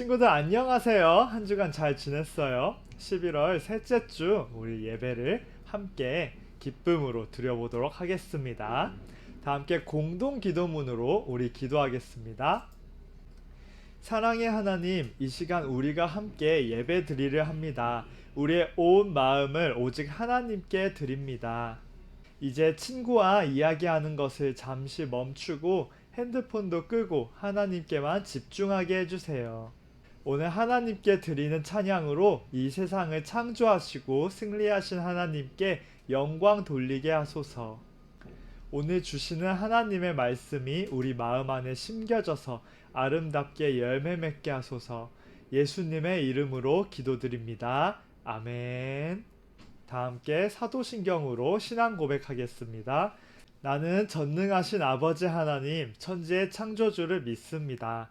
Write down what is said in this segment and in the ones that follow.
친구들 안녕하세요. 한 주간 잘 지냈어요? 11월 셋째 주 우리 예배를 함께 기쁨으로 드려보도록 하겠습니다. 다 함께 공동 기도문으로 우리 기도하겠습니다. 사랑의 하나님, 이 시간 우리가 함께 예배 드리려 합니다. 우리의 온 마음을 오직 하나님께 드립니다. 이제 친구와 이야기하는 것을 잠시 멈추고 핸드폰도 끄고 하나님께만 집중하게 해주세요. 오늘 하나님께 드리는 찬양으로 이 세상을 창조하시고 승리하신 하나님께 영광 돌리게 하소서. 오늘 주시는 하나님의 말씀이 우리 마음 안에 심겨져서 아름답게 열매 맺게 하소서. 예수님의 이름으로 기도드립니다. 아멘. 다 함께 사도신경으로 신앙 고백하겠습니다. 나는 전능하신 아버지 하나님, 천지의 창조주를 믿습니다.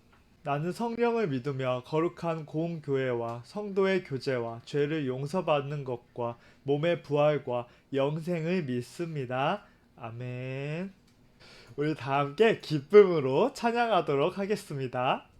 나는 성령을 믿으며 거룩한 공교회와 성도의 교제와 죄를 용서받는 것과 몸의 부활과 영생을 믿습니다. 아멘. 우리 다 함께 기쁨으로 찬양하도록 하겠습니다.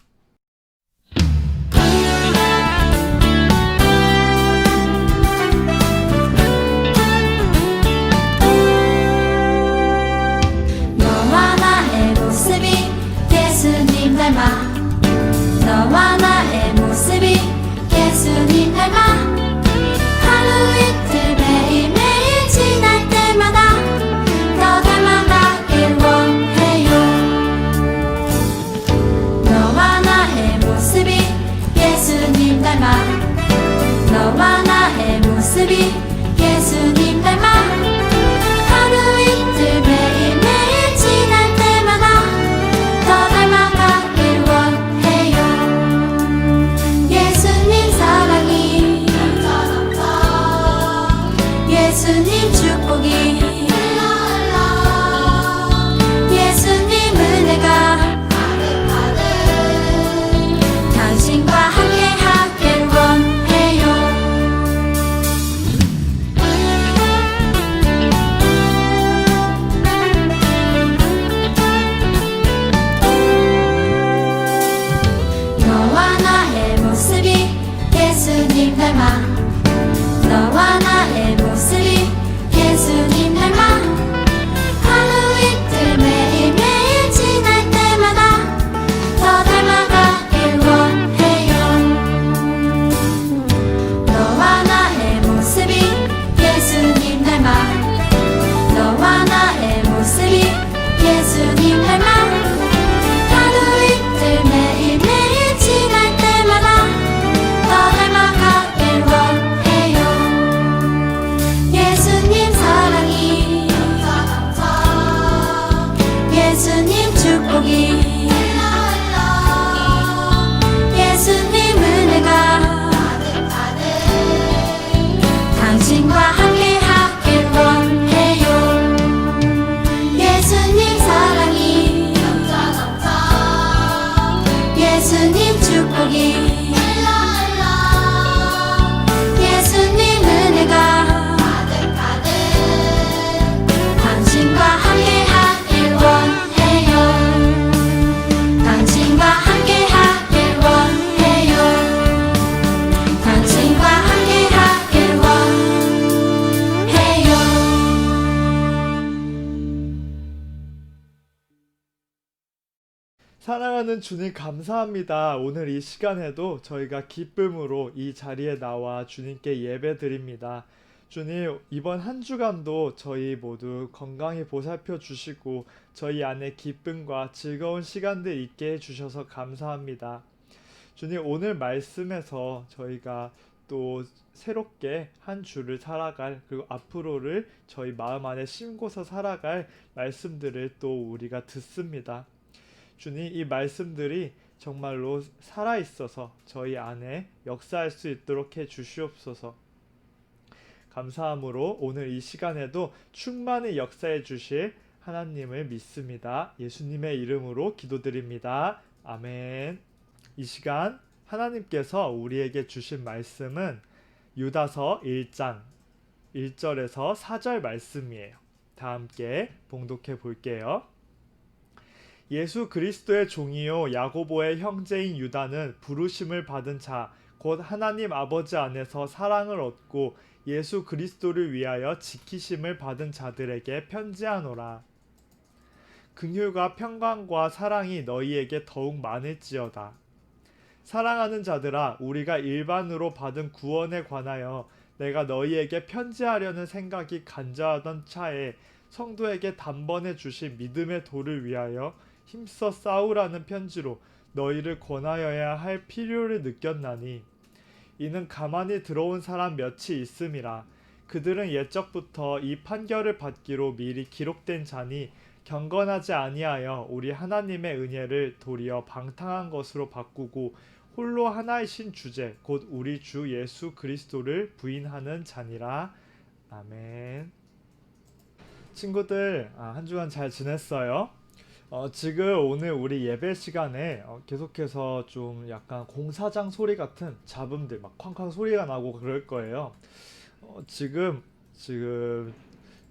사랑하는 주님 감사합니다. 오늘 이 시간에도 저희가 기쁨으로 이 자리에 나와 주님께 예배 드립니다. 주님, 이번 한 주간도 저희 모두 건강히 보살펴 주시고 저희 안에 기쁨과 즐거운 시간들 있게 해 주셔서 감사합니다. 주님, 오늘 말씀에서 저희가 또 새롭게 한 주를 살아갈 그리고 앞으로를 저희 마음 안에 심고서 살아갈 말씀들을 또 우리가 듣습니다. 주님 이 말씀들이 정말로 살아 있어서 저희 안에 역사할 수 있도록 해 주시옵소서. 감사함으로 오늘 이 시간에도 충만히 역사해 주실 하나님을 믿습니다. 예수님의 이름으로 기도드립니다. 아멘. 이 시간 하나님께서 우리에게 주신 말씀은 유다서 1장 1절에서 4절 말씀이에요. 다 함께 봉독해 볼게요. 예수 그리스도의 종이요 야고보의 형제인 유다는 부르심을 받은 자 곧 하나님 아버지 안에서 사랑을 얻고 예수 그리스도를 위하여 지키심을 받은 자들에게 편지하노라. 긍휼과 평강과 사랑이 너희에게 더욱 많을지어다. 사랑하는 자들아, 우리가 일반으로 받은 구원에 관하여 내가 너희에게 편지하려는 생각이 간절하던 차에 성도에게 단번에 주신 믿음의 도를 위하여 힘써 싸우라는 편지로 너희를 권하여야 할 필요를 느꼈나니 이는 가만히 들어온 사람 몇이 있음이라 그들은 옛적부터 이 판결을 받기로 미리 기록된 자니 경건하지 아니하여 우리 하나님의 은혜를 도리어 방탕한 것으로 바꾸고 홀로 하나이신 주제 곧 우리 주 예수 그리스도를 부인하는 자니라 아멘. 친구들 아, 한 주간 잘 지냈어요? 어, 지금 오늘 우리 예배 시간에 어, 계속해서 좀 약간 공사장 소리 같은 잡음들 막 쾅쾅 소리가 나고 그럴 거예요. 어, 지금 지금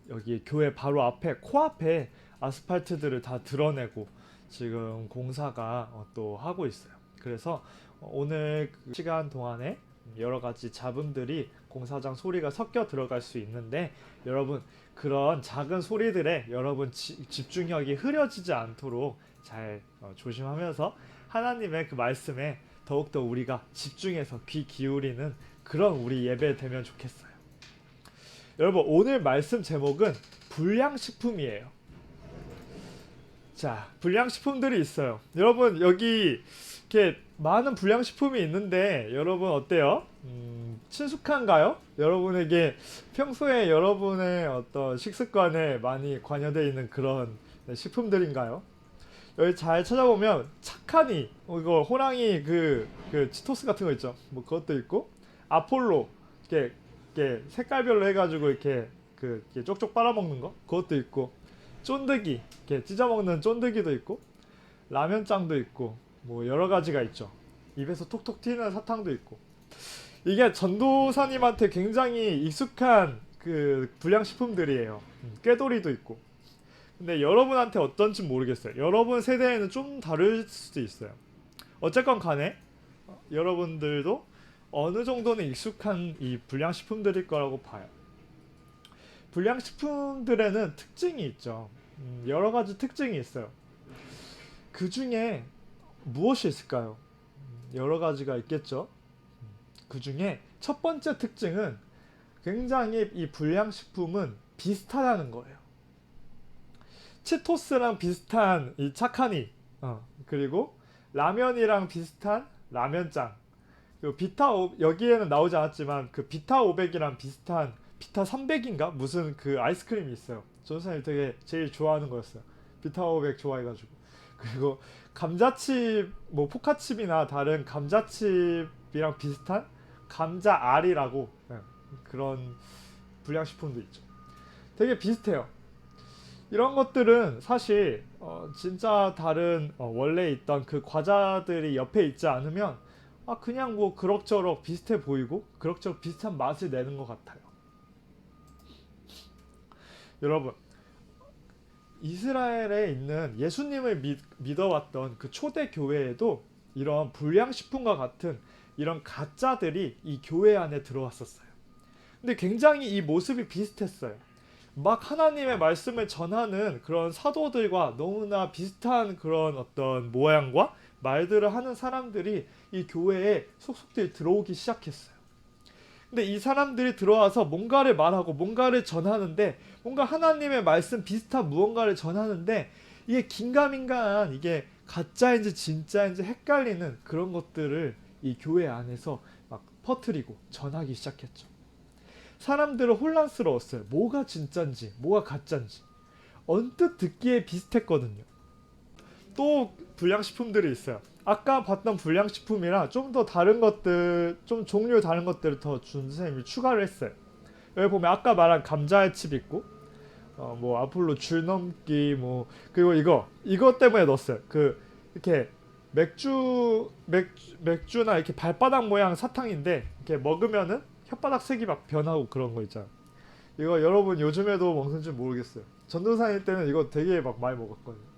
여기 교회 바로 앞에 코앞에 아스팔트들을 다 드러내고 지금 공사가 어, 또 하고 있어요. 그래서 어, 오늘 그 시간 동안에 여러 가지 잡음들이 공사장 소리가 섞여 들어갈 수 있는데 여러분 그런 작은 소리들에 여러분 지- 집중력이 흐려지지 않도록 잘 어, 조심하면서 하나님의 그 말씀에 더욱더 우리가 집중해서 귀 기울이는 그런 우리 예배 되면 좋겠어요. 여러분 오늘 말씀 제목은 불량식품이에요. 자, 불량식품들이 있어요. 여러분 여기 이렇게 많은 불량식품이 있는데 여러분 어때요? 음, 친숙한가요? 여러분에게 평소에 여러분의 어떤 식습관에 많이 관여되어 있는 그런 네, 식품들인가요? 여기 잘 찾아보면 착하니 어, 이거 호랑이 그, 그 치토스 같은 거 있죠. 뭐 그것도 있고 아폴로 이렇게, 이렇게 색깔별로 해가지고 이렇게 그 이렇게 쪽쪽 빨아먹는 거 그것도 있고 쫀득이 이렇게 찢어먹는 쫀득이도 있고 라면장도 있고 뭐 여러 가지가 있죠. 입에서 톡톡 튀는 사탕도 있고 이게 전도사님한테 굉장히 익숙한 그 불량식품들이에요. 음, 꾀돌이도 있고. 근데 여러분한테 어떤지 모르겠어요. 여러분 세대에는 좀 다를 수도 있어요. 어쨌건 간에 어, 여러분들도 어느 정도는 익숙한 이 불량식품들일 거라고 봐요. 불량식품들에는 특징이 있죠. 음, 여러 가지 특징이 있어요. 그 중에 무엇이 있을까요? 음, 여러 가지가 있겠죠. 그 중에 첫 번째 특징은 굉장히 이 불량식품은 비슷하다는 거예요. 치토스랑 비슷한 이 착하니, 어, 그리고 라면이랑 비슷한 라면짱, 그리고 비타 오, 여기에는 나오지 않았지만 그 비타 500이랑 비슷한 비타 300인가 무슨 그 아이스크림이 있어요. 전사님 되게 제일 좋아하는 거였어요. 비타 500 좋아해가지고 그리고 감자칩 뭐 포카칩이나 다른 감자칩이랑 비슷한 감자 알이라고 예, 그런 불량식품도 있죠. 되게 비슷해요. 이런 것들은 사실 어, 진짜 다른 어, 원래 있던 그 과자들이 옆에 있지 않으면 아 그냥 뭐 그럭저럭 비슷해 보이고 그럭저럭 비슷한 맛을 내는 것 같아요. 여러분 이스라엘에 있는 예수님을 믿, 믿어왔던 그 초대 교회에도 이런 불량식품과 같은 이런 가짜들이 이 교회 안에 들어왔었어요. 근데 굉장히 이 모습이 비슷했어요. 막 하나님의 말씀을 전하는 그런 사도들과 너무나 비슷한 그런 어떤 모양과 말들을 하는 사람들이 이 교회에 속속들이 들어오기 시작했어요. 근데 이 사람들이 들어와서 뭔가를 말하고 뭔가를 전하는데 뭔가 하나님의 말씀 비슷한 무언가를 전하는데 이게 긴가민가한 이게 가짜인지 진짜인지 헷갈리는 그런 것들을 이 교회 안에서 막 퍼뜨리고 전하기 시작했죠. 사람들은 혼란스러웠어요. 뭐가 진짠지, 뭐가 가짠지. 언뜻 듣기에 비슷했거든요. 또 불량식품들이 있어요. 아까 봤던 불량식품이랑 좀 더 다른 것들, 좀 종류 다른 것들을 더 준 선생님이 추가를 했어요. 여기 보면 아까 말한 감자의 칩 있고, 어, 뭐 아폴로 줄넘기, 뭐 그리고 이거 이것 때문에 넣었어요. 그 이렇게 맥주 맥주 맥주나 이렇게 발바닥 모양 사탕인데 이렇게 먹으면은 혓바닥 색이 막 변하고 그런 거 있잖아. 이거 여러분 요즘에도 먹는지 모르겠어요. 전도사님 때는 이거 되게 막 많이 먹었거든요.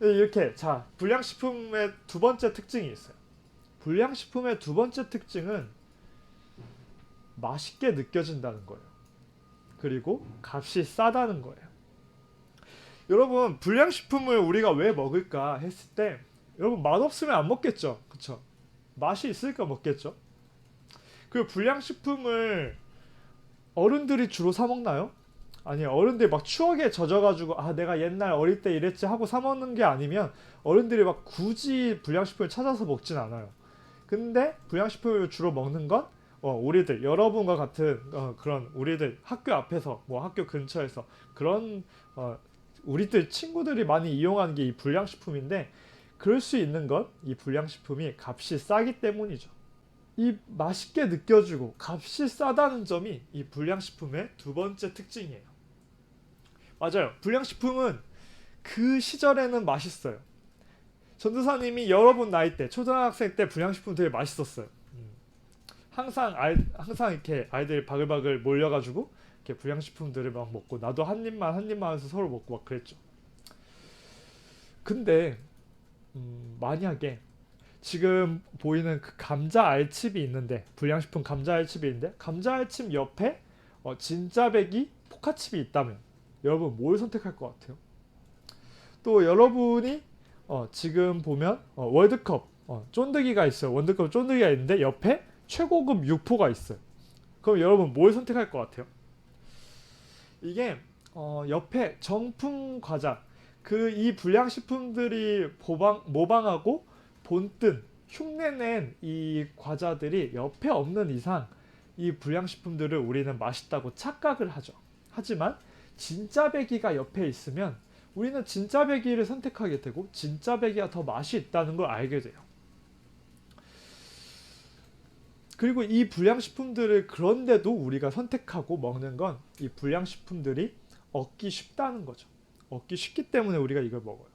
이렇게 자 불량식품의 두 번째 특징이 있어요. 불량식품의 두 번째 특징은 맛있게 느껴진다는 거예요. 그리고 값이 싸다는 거예요. 여러분 불량식품을 우리가 왜 먹을까 했을 때 여러분 맛 없으면 안 먹겠죠, 그쵸? 맛이 있으니까 먹겠죠. 그 불량식품을 어른들이 주로 사 먹나요? 아니 어른들이 막 추억에 젖어가지고 아 내가 옛날 어릴 때 이랬지 하고 사 먹는 게 아니면 어른들이 막 굳이 불량식품을 찾아서 먹진 않아요. 근데 불량식품을 주로 먹는 건 어, 우리들 여러분과 같은 어, 그런 우리들 학교 앞에서 뭐 학교 근처에서 그런 어, 우리들 친구들이 많이 이용하는 게 이 불량식품인데 그럴 수 있는 건 이 불량식품이 값이 싸기 때문이죠. 이 맛있게 느껴지고 값이 싸다는 점이 이 불량식품의 두 번째 특징이에요. 맞아요. 불량식품은 그 시절에는 맛있어요. 전도사님이 여러분 나이 때 초등학생 때 불량식품 되게 맛있었어요. 음. 항상 아이 항상 이렇게 아이들 바글바글 몰려가지고 이렇게 불량식품들을 막 먹고 나도 한 입만 한 입만 해서 서로 먹고 막 그랬죠. 근데 음, 만약에 지금 보이는 그 감자 알칩이 있는데 불량식품 감자 알칩이 있는데 감자 알칩 옆에 어, 진짜배기 포카칩이 있다면 여러분 뭘 선택할 것 같아요? 또 여러분이 어, 지금 보면 어, 월드컵 어, 쫀득이가 있어요. 월드컵 쫀득이가 있는데 옆에 최고급 육포가 있어요. 그럼 여러분 뭘 선택할 것 같아요? 이게 어, 옆에 정품 과자 그 이 불량식품들이 보방, 모방하고 본뜬 흉내낸 이 과자들이 옆에 없는 이상 이 불량식품들을 우리는 맛있다고 착각을 하죠. 하지만 진짜 배기가 옆에 있으면 우리는 진짜 배기를 선택하게 되고 진짜 배기가 더 맛이 있다는 걸 알게 돼요. 그리고 이 불량식품들을 그런데도 우리가 선택하고 먹는 건 이 불량식품들이 얻기 쉽다는 거죠. 얻기 쉽기 때문에 우리가 이걸 먹어요.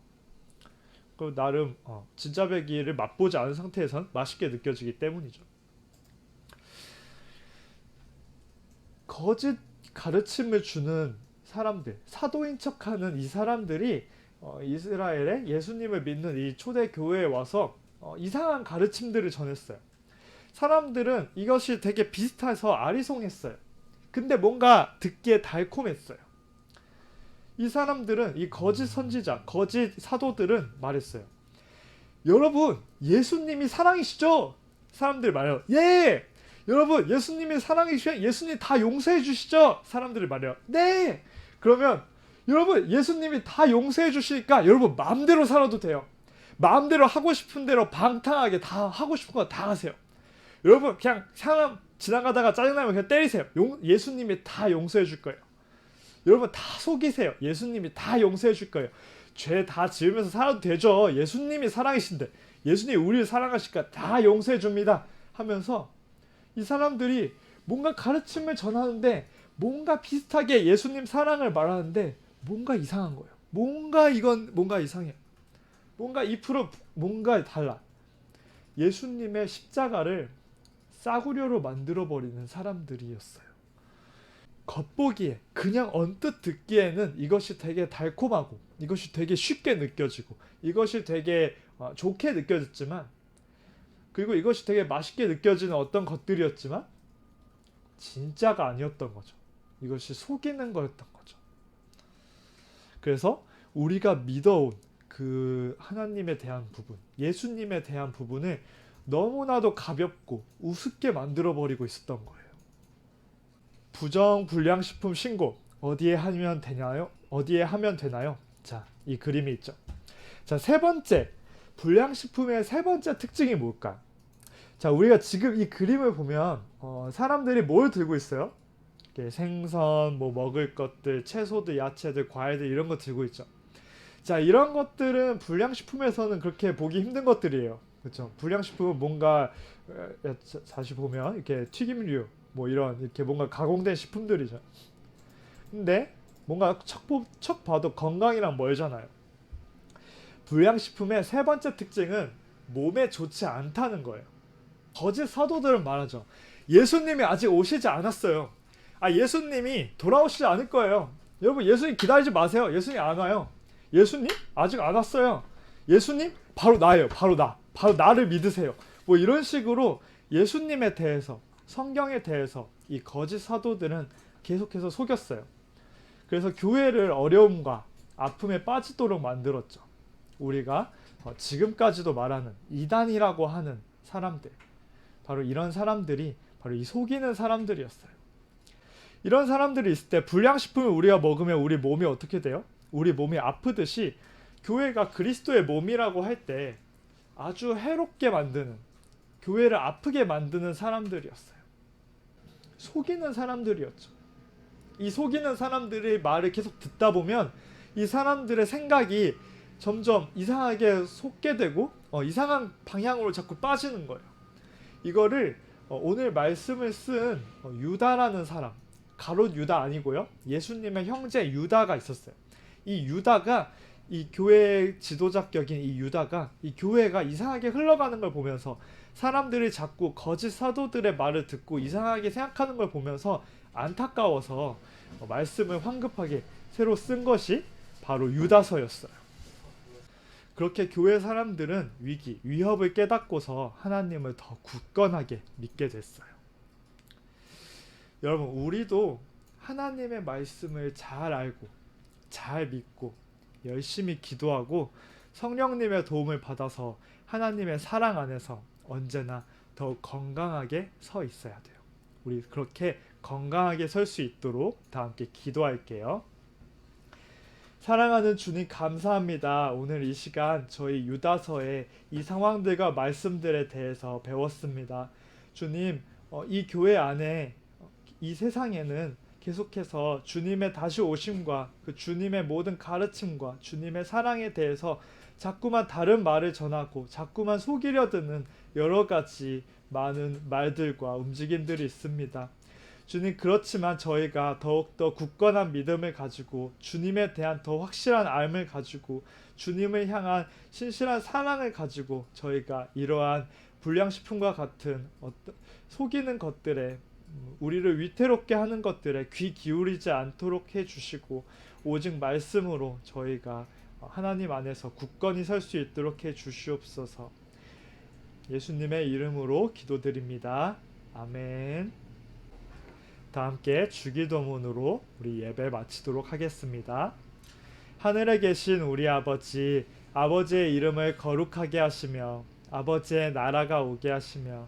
그 나름 어, 진짜 배기를 맛보지 않은 상태에선 맛있게 느껴지기 때문이죠. 거짓 가르침을 주는 사람들, 사도인 척하는 이 사람들이 어, 이스라엘에 예수님을 믿는 이 초대 교회에 와서 어, 이상한 가르침들을 전했어요. 사람들은 이것이 되게 비슷해서 아리송했어요. 근데 뭔가 듣기에 달콤했어요. 이 사람들은 이 거짓 선지자, 거짓 사도들은 말했어요. 여러분, 예수님이 사랑이시죠? 사람들이 말해요. 예! 여러분, 예수님이 사랑이시면 예수님 다 용서해 주시죠? 사람들이 말해요. 네! 그러면 여러분, 예수님이 다 용서해 주시니까 여러분 마음대로 살아도 돼요. 마음대로 하고 싶은 대로 방탕하게 다 하고 싶은 거 다 하세요. 여러분, 그냥 사람 지나가다가 짜증나면 그냥 때리세요. 용, 예수님이 다 용서해 줄 거예요. 여러분 다 속이세요. 예수님이 다 용서해 줄 거예요. 죄 다 지으면서 살아도 되죠. 예수님이 사랑이신데 예수님이 우리를 사랑하시니까 다 용서해 줍니다. 하면서 이 사람들이 뭔가 가르침을 전하는데 뭔가 비슷하게 예수님 사랑을 말하는데 뭔가 이상한 거예요. 뭔가 이건 뭔가 이상해. 뭔가 2% 뭔가 달라. 예수님의 십자가를 싸구려로 만들어 버리는 사람들이었어요. 겉보기에 그냥 언뜻 듣기에는 이것이 되게 달콤하고 이것이 되게 쉽게 느껴지고 이것이 되게 어, 좋게 느껴졌지만 그리고 이것이 되게 맛있게 느껴지는 어떤 것들이었지만 진짜가 아니었던 거죠. 이것이 속이는 거였던 거죠. 그래서 우리가 믿어온 그 하나님에 대한 부분, 예수님에 대한 부분을 너무나도 가볍고 우습게 만들어 버리고 있었던 거예요. 부정 불량식품 신고 어디에 하면 되나요? 어디에 하면 되나요? 자, 이 그림이 있죠. 자, 세 번째 불량식품의 세 번째 특징이 뭘까? 자, 우리가 지금 이 그림을 보면 어, 사람들이 뭘 들고 있어요? 생선, 뭐 먹을 것들, 채소들, 야채들, 과일들 이런 거 들고 있죠. 자 이런 것들은 불량식품에서는 그렇게 보기 힘든 것들이에요. 그렇죠? 불량식품은 뭔가 다시 보면 이렇게 튀김류 뭐 이런 이렇게 뭔가 가공된 식품들이죠. 근데 뭔가 척, 보- 척 봐도 건강이랑 멀잖아요. 불량식품의 세 번째 특징은 몸에 좋지 않다는 거예요. 거짓 사도들은 말하죠. 예수님이 아직 오시지 않았어요. 아 예수님이 돌아오시지 않을 거예요. 여러분 예수님 기다리지 마세요. 예수님 안 와요. 예수님 아직 안 왔어요. 예수님 바로 나예요. 바로 나. 바로 나를 믿으세요. 뭐 이런 식으로 예수님에 대해서 성경에 대해서 이 거짓 사도들은 계속해서 속였어요. 그래서 교회를 어려움과 아픔에 빠지도록 만들었죠. 우리가 어, 지금까지도 말하는 이단이라고 하는 사람들 바로 이런 사람들이 바로 이 속이는 사람들이었어요. 이런 사람들이 있을 때 불량식품을 우리가 먹으면 우리 몸이 어떻게 돼요? 우리 몸이 아프듯이 교회가 그리스도의 몸이라고 할 때 아주 해롭게 만드는 교회를 아프게 만드는 사람들이었어요. 속이는 사람들이었죠. 이 속이는 사람들의 말을 계속 듣다 보면 이 사람들의 생각이 점점 이상하게 속게 되고 어, 이상한 방향으로 자꾸 빠지는 거예요. 이거를 어, 오늘 말씀을 쓴 어, 유다라는 사람 가롯 유다 아니고요. 예수님의 형제 유다가 있었어요. 이 유다가 이 교회 지도자 격인 이 유다가 이 교회가 이상하게 흘러가는 걸 보면서 사람들이 자꾸 거짓 사도들의 말을 듣고 이상하게 생각하는 걸 보면서 안타까워서 어, 말씀을 황급하게 새로 쓴 것이 바로 유다서였어요. 그렇게 교회 사람들은 위기, 위협을 깨닫고서 하나님을 더 굳건하게 믿게 됐어요. 여러분, 우리도 하나님의 말씀을 잘 알고, 잘 믿고, 열심히 기도하고, 성령님의 도움을 받아서 하나님의 사랑 안에서 언제나 더욱 건강하게 서 있어야 돼요. 우리 그렇게 건강하게 설 수 있도록 다 함께 기도할게요. 사랑하는 주님 감사합니다. 오늘 이 시간 저희 유다서의 이 상황들과 말씀들에 대해서 배웠습니다. 주님, 어, 이 교회 안에 어, 이 세상에는 계속해서 주님의 다시 오심과 그 주님의 모든 가르침과 주님의 사랑에 대해서 자꾸만 다른 말을 전하고 자꾸만 속이려 드는 여러 가지 많은 말들과 움직임들이 있습니다. 주님 그렇지만 저희가 더욱더 굳건한 믿음을 가지고 주님에 대한 더 확실한 알을 가지고 주님을 향한 신실한 사랑을 가지고 저희가 이러한 불량식품과 같은 어떤 속이는 것들에 음, 우리를 위태롭게 하는 것들에 귀 기울이지 않도록 해주시고 오직 말씀으로 저희가 하나님 안에서 굳건히 설 수 있도록 해 주시옵소서. 예수님의 이름으로 기도드립니다. 아멘. 다 함께 주기도문으로 우리 예배 마치도록 하겠습니다. 하늘에 계신 우리 아버지, 아버지의 이름을 거룩하게 하시며 아버지의 나라가 오게 하시며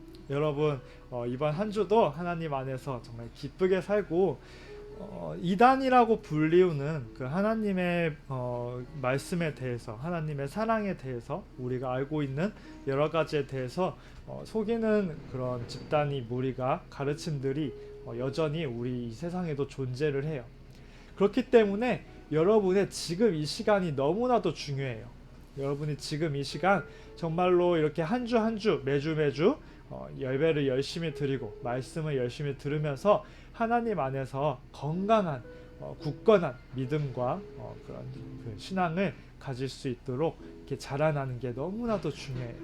여러분 어, 이번 한 주도 하나님 안에서 정말 기쁘게 살고 어, 이단이라고 불리우는 그 하나님의 어, 말씀에 대해서 하나님의 사랑에 대해서 우리가 알고 있는 여러 가지에 대해서 어, 속이는 그런 집단이 무리가 가르침들이 어, 여전히 우리 이 세상에도 존재를 해요. 그렇기 때문에 여러분의 지금 이 시간이 너무나도 중요해요. 여러분이 지금 이 시간 정말로 이렇게 한 주 한 주 매주 매주 어, 예배를 열심히 드리고 말씀을 열심히 들으면서 하나님 안에서 건강한 어, 굳건한 믿음과 어, 그런 그 신앙을 가질 수 있도록 이렇게 자라나는 게 너무나도 중요해요.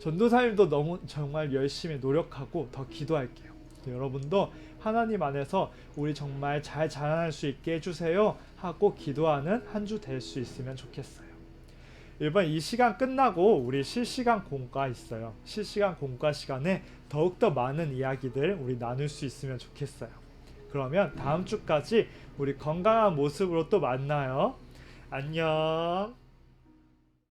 전도사님도 너무 정말 열심히 노력하고 더 기도할게요. 여러분도 하나님 안에서 우리 정말 잘 자라날 수 있게 해주세요 하고 기도하는 한 주 될 수 있으면 좋겠어요. 이번 이 시간 끝나고 우리 실시간 공과 있어요. 실시간 공과 시간에 더욱더 많은 이야기들 우리 나눌 수 있으면 좋겠어요. 그러면 다음 주까지 우리 건강한 모습으로 또 만나요. 안녕.